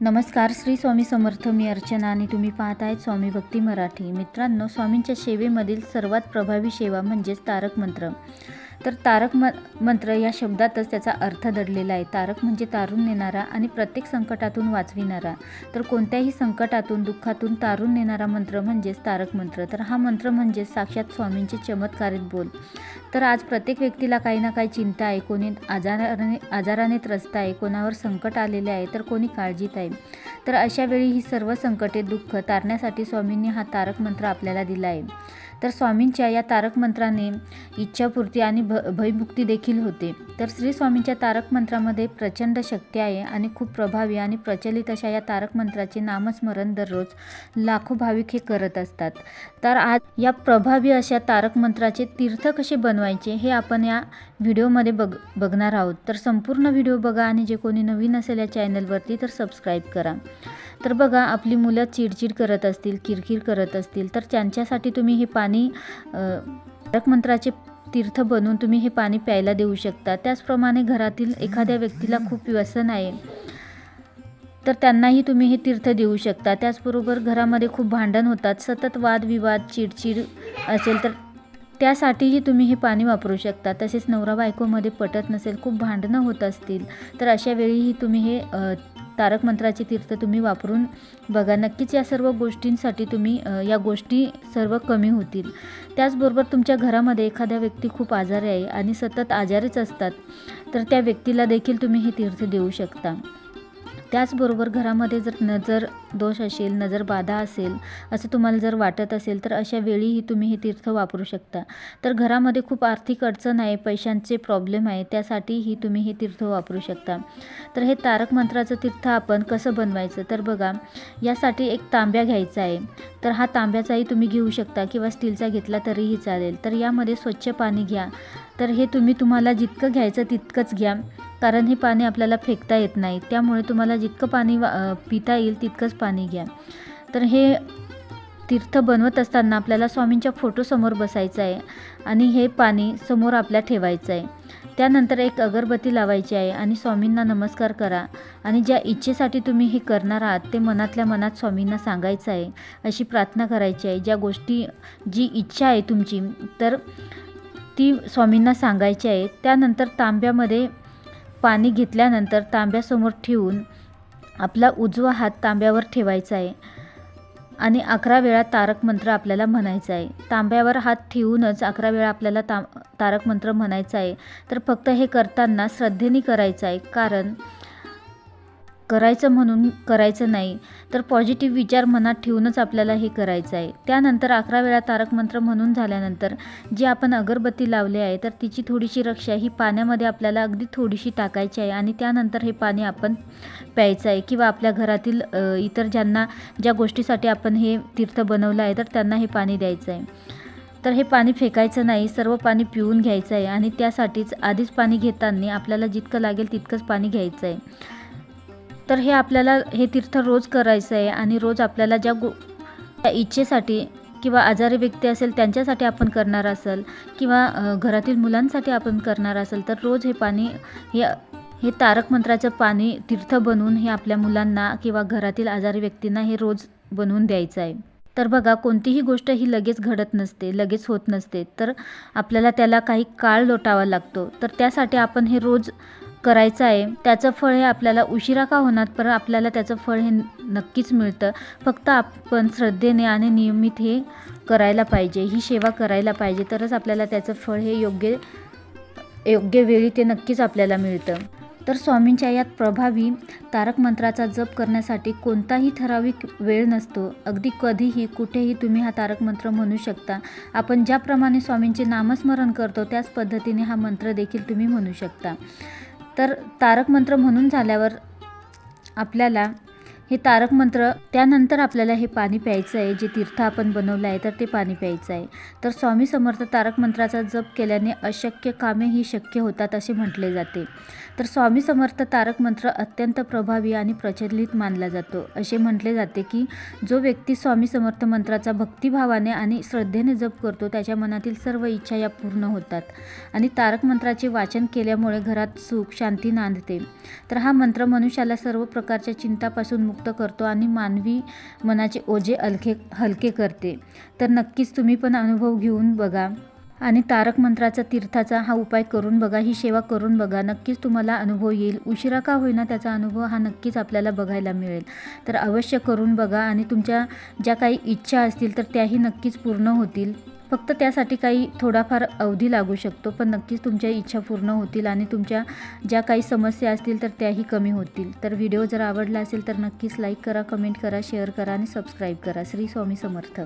नमस्कार श्री स्वामी समर्थ मी अर्चना आणि तुम्ही पाहत आहेत स्वामी भक्ती मराठी. मित्रांनो स्वामींच्या सेवेमधील सर्वात प्रभावी सेवा म्हणजेच तारक मंत्र. तर तारक म मंत्र या शब्दातच त्याचा अर्थ दडलेला आहे. तारक म्हणजे तारून नेणारा आणि प्रत्येक संकटातून वाचविणारा. तर कोणत्याही संकटातून दुःखातून तारून नेणारा मंत्र म्हणजेच तारक मंत्र. तर हा मंत्र म्हणजे साक्षात स्वामींचे चमत्कारित बोल. तर आज प्रत्येक व्यक्तीला काही ना काही चिंता आहे. कोणी आजाराने आजाराने त्रस्त आहे. कोणावर संकट आलेले आहे. तर कोणी काळजीत आहे. तर अशावेळी ही सर्व संकटे दुःख तारण्यासाठी स्वामींनी हा तारक मंत्र आपल्याला दिला आहे. तर स्वामींच्या या तारक मंत्राने इच्छापूर्ती आणि भ भयमुक्ती देखील होते. तर श्री स्वामींच्या तारक मंत्रामध्ये प्रचंड शक्ती आहे आणि खूप प्रभावी आणि प्रचलित अशा या तारक मंत्राचे नामस्मरण दररोज लाखो भाविक हे करत असतात. तर आज या प्रभावी अशा तारक मंत्राचे तीर्थ कसे बनवायचे हे आपण या व्हिडिओमध्ये बघ बघणार आहोत. तर संपूर्ण व्हिडिओ बघा आणि जे कोणी नवीन असेल या चॅनलवरती तर सबस्क्राईब करा. तर बघा आपली मुलं चिडचिड करत असतील किरकिर करत असतील तर त्यांच्यासाठी तुम्ही हे पाणी अ, मंत्राचे तीर्थ बनवून तुम्ही हे पाणी प्यायला देऊ शकता. त्याचप्रमाणे घरातील एखाद्या व्यक्तीला खूप व्यसन आहे तर त्यांनाही तुम्ही हे तीर्थ देऊ शकता. त्याचबरोबर घरामध्ये खूप भांडण होतात. सतत वादविवाद चिडचिड असेल तर त्यासाठीही तुम्ही हे पाणी वापरू शकता. तसेच नवरा बायकोमध्ये पटत नसेल खूप भांडणं होत असतील तर अशा वेळीही तुम्ही हे तारक मंत्राचे तीर्थ तुम्ही वापरून बघा. नक्कीच या सर्व गोष्टींसाठी तुम्ही या गोष्टी सर्व कमी होतील. त्याचबरोबर तुमच्या घरामध्ये एखाद्या व्यक्ती खूप आजारी आहे आणि सतत आजारीच असतात तर त्या व्यक्तीला देखील तुम्ही हे तीर्थ देऊ शकता. त्याचबरोबर घरामध्ये जर नजर दोष असेल नजर बाधा असेल असं तुम्हाला जर वाटत असेल तर अशा वेळीही तुम्ही हे तीर्थ वापरू शकता. तर घरामध्ये खूप आर्थिक अडचण आहे पैशांचे प्रॉब्लेम आहे त्यासाठीही तुम्ही हे तीर्थ वापरू शकता. तर हे तारक मंत्राचं तीर्थ आपण कसं बनवायचं? तर बघा यासाठी एक तांब्या घ्यायचा आहे. तर हा तांब्याचाही तुम्ही घेऊ शकता किंवा स्टीलचा घेतला तरीही चालेल. तर यामध्ये स्वच्छ पाणी घ्या. तर हे तुम्ही तुम्हाला जितकं घ्यायचं तितकंच घ्या. कारण हे पाणी आपल्याला फेकता येत नाही. त्यामुळे तुम्हाला जितकं पाणी पिता येईल तितकंच पाणी घ्या. तर हे तीर्थ बनवत असताना आपल्याला स्वामींच्या फोटोसमोर बसायचं आहे आणि हे पाणी समोर आपल्या ठेवायचं आहे. त्यानंतर एक अगरबत्ती लावायची आहे आणि स्वामींना नमस्कार करा आणि ज्या इच्छेसाठी तुम्ही हे करणार आहात ते मनातल्या मनात स्वामींना सांगायचं आहे. अशी प्रार्थना करायची आहे. ज्या गोष्टी जी इच्छा आहे तुमची तर ती स्वामींना सांगायची आहे त्यानंतर तांब्यामध्ये पाणी घेतल्यानंतर तांब्यासमोर ठेवून आपला उजवा हात तांब्यावर ठेवायचा आहे आणि अकरा वेळा तारक मंत्र आपल्याला म्हणायचं आहे. तांब्यावर हात ठेवूनच अकरा वेळा आपल्याला ता तारक मंत्र म्हणायचं आहे. तर फक्त हे करताना श्रद्धेने करायचं आहे. कारण करायचं म्हणून करायचं नाही तर पॉझिटिव्ह विचार मनात ठेवूनच आपल्याला हे करायचं आहे. त्यानंतर अकरा वेळा तारक मंत्र म्हणून झाल्यानंतर जी आपण अगरबत्ती लावली आहे तर तिची थोडीशी रक्षा ही पाण्यामध्ये आपल्याला अगदी थोडीशी टाकायची आहे आणि त्यानंतर हे पाणी आपण प्यायचं आहे. किंवा आपल्या घरातील इतर ज्यांना ज्या गोष्टीसाठी आपण हे तीर्थ बनवलं आहे तर त्यांना हे पाणी द्यायचं आहे. तर हे पाणी फेकायचं नाही सर्व पाणी पिऊन घ्यायचं आहे आणि त्यासाठीच आधीच पाणी घेताना आपल्याला जितकं लागेल तितकंच पाणी घ्यायचं आहे. तर हे आपल्याला हे तीर्थ रोज करायचं आहे आणि रोज आपल्याला ज्या गो त्या इच्छेसाठी किंवा आजारी व्यक्ती असेल त्यांच्यासाठी आपण करणार असेल किंवा घरातील मुलांसाठी आपण करणार असेल तर रोज हे पाणी हे हे तारक मंत्राचं पाणी तीर्थ बनवून हे आपल्या मुलांना किंवा घरातील आजारी व्यक्तींना हे रोज बनवून द्यायचं आहे. तर बघा कोणतीही गोष्ट ही लगेच घडत नसते लगेच होत नसते. तर आपल्याला त्याला काही काळ लोटावा लागतो. तर त्यासाठी आपण हे रोज करायचं आहे त्याचं फळ हे आपल्याला उशिरा का होणार? पर आपल्याला त्याचं फळ हे नक्कीच मिळतं. फक्त आपण श्रद्धेने आणि नियमित हे करायला पाहिजे ही सेवा करायला पाहिजे तरच आपल्याला त्याचं फळ हे योग्य योग्य वेळी ते नक्कीच आपल्याला मिळतं. तर स्वामींच्या यात प्रभावी तारक मंत्राचा जप करण्यासाठी कोणताही ठराविक वेळ नसतो. अगदी कधीही कुठेही तुम्ही हा तारक मंत्र म्हणू शकता. आपण ज्याप्रमाणे स्वामींचे नामस्मरण करतो त्याच पद्धतीने हा मंत्र देखील तुम्ही म्हणू शकता. तर तारक मंत्र म्हणून झाल्यावर आपल्याला हे तारक मंत्र त्यानंतर आपल्याला हे पाणी प्यायचं आहे जे तीर्थ आपण बनवलं आहे तर ते पाणी प्यायचं आहे तर स्वामी समर्थ तारक मंत्राचा जप केल्याने अशक्य कामे ही शक्य होतात असे म्हटले जाते. तर स्वामी समर्थ तारक मंत्र अत्यंत प्रभावी आणि प्रचलित मानला जातो. असे म्हटले जाते की जो व्यक्ती स्वामी समर्थ मंत्राचा भक्तिभावाने आणि श्रद्धेने जप करतो त्याच्या मनातील सर्व इच्छा या पूर्ण होतात आणि तारक मंत्राचे वाचन केल्यामुळे घरात सुख शांती नांदते. तर हा मंत्र मनुष्याला सर्व प्रकारच्या चिंतापासून मुक्त मुक्त करतो आणि मानवी मनाचे ओझे हलके हलके करते. तर नक्कीच तुम्ही पण अनुभव घेऊन बघा. आणि तारक मंत्राचा तीर्थाचा हा उपाय करून बघा ही सेवा करून बघा. नक्कीच तुम्हाला अनुभव येईल. उशिरा का होईना त्याचा अनुभव हा नक्कीच आपल्याला बघायला मिळेल. तर अवश्य करून बघा आणि तुमच्या ज्या काही इच्छा असतील तर त्याही नक्कीच पूर्ण होतील. फक्त त्यासाठी काही थोडाफार अवधी लागू शकतो पण नक्कीच तुमच्या इच्छा पूर्ण होतील आणि तुमच्या ज्या काही समस्या असतील तर त्याही कमी होतील. तर व्हिडिओ जर आवडला असेल तर नक्कीच लाईक करा कमेंट करा शेअर करा आणि सबस्क्राईब करा. श्री स्वामी समर्थ.